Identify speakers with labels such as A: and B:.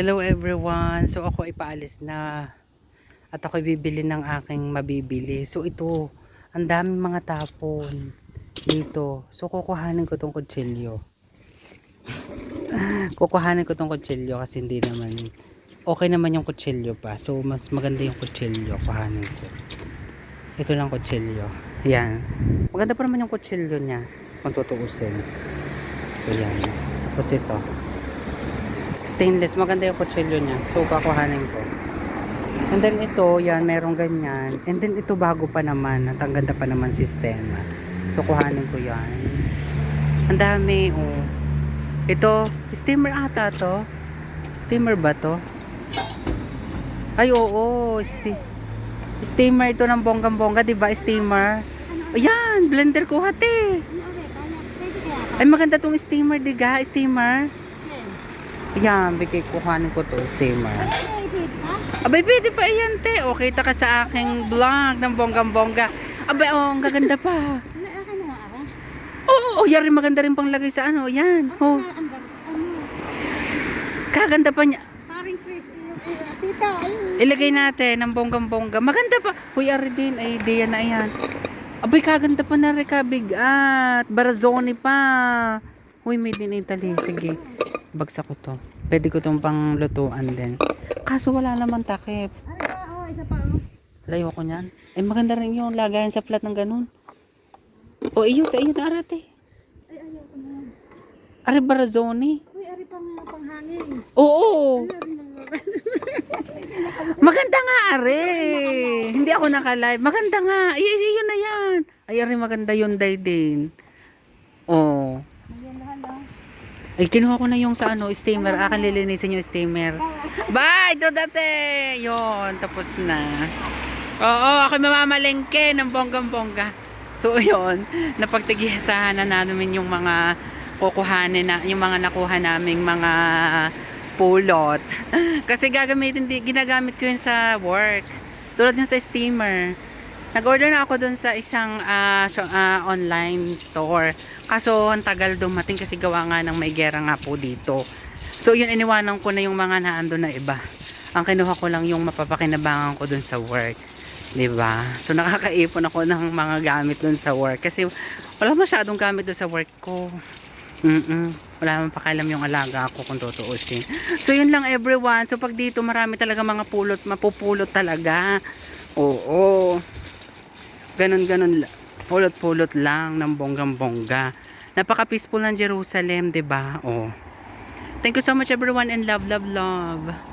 A: Hello everyone. So ako ay paalis na. At ako bibili ng aking mabibili. So ito, ang daming mga tapon dito. So kukuhanin ko tong kutsilyo. kukuhanin ko tong kutsilyo kasi hindi naman okay naman yung kutsilyo pa. So mas maganda yung kutsilyo kuhanin ko. Ito lang kutsilyo. Yan. Maganda pa naman yung kutsilyo niya kung tutuusin. So yan. Tapos ito. Stainless. Maganda yung kutsilyo niya. So kakuhanin ko. And then ito, yan, merong ganyan. And then ito bago pa naman. At ang ganda pa naman sistema. So kuhanin ko yan. Ang dami, oh. Ito, steamer ata to. Steamer ba to? Ay, oo. Ste steamer ito ng bonggang-bongga, di ba? Steamer. Ayan, blender ko hati. Ay, maganda tong steamer, diga? Steamer. Ayan, bigay kuhanin ko to, steamer. Abay, pwede pa iyan, te. O, kita ka sa aking vlog ng bonggang-bongga. Abay, oh, ang gaganda pa. Oo, oh, yari maganda rin pang lagay sa ano. Yan. Oh, kaganda pa niya.
B: Paring Chris, yung eh, tita.
A: Ilagay natin ng bonggang-bongga. Maganda pa. Huy, ari din. Ay, idea na yan. Abay, kaganda pa na rin kabigat. Barazoni pa. Huy, made in Italy. Sige. Bagsak ko to. Pwede ko tong pang lutuan din. Kaso wala naman takip.
B: Ano? Oh, isa pa. Oh.
A: Layo ko niyan. Eh, maganda rin yung lagayan sa flat ng ganun. O, iyo, sa iyo na arate.
B: Ay, ayaw ko na.
A: Are Barazoni.
B: Uy, ari pang panghangin.
A: Oo.
B: Ari
A: Maganda nga, are. Hindi ako naka-live. Maganda nga. Ay, yun na yan. Ay, are, maganda yun, day din. Oh. Ay, kinuha ko na yung sa ano, steamer. Akan lilinisin yung steamer. Bye! Do dati! Yun, tapos na. Oo, ako mamamalengke ng bonggang-bongga. So, yun, napagtigisahan na namin yung mga kukuhanin na, yung mga nakuha naming mga pulot. Kasi gagamitin, ginagamit ko yun sa work. Tulad yung sa steamer. Nag-order na ako dun sa isang ah, so- ah, online store. Kaso, ang tagal dumating kasi gawa nga ng may gera nga po dito. So, yun, iniwanan ko na yung mga naando na iba. Ang kinuha ko lang yung mapapakinabangan ko dun sa work. 'Di ba? So, nakakaipon ako ng mga gamit dun sa work. Kasi, wala masyadong gamit dun sa work ko. Mm Wala naman pakialam yung alaga ko kung tutuusin. So, yun lang everyone. So, pag dito, marami talaga mga pulot, mapupulot talaga. Oo. La- Pulot-pulot lang ng bonggang-bongga. Napaka-peaceful ng Jerusalem, 'di ba? Oh. Thank you so much everyone and love, love, love.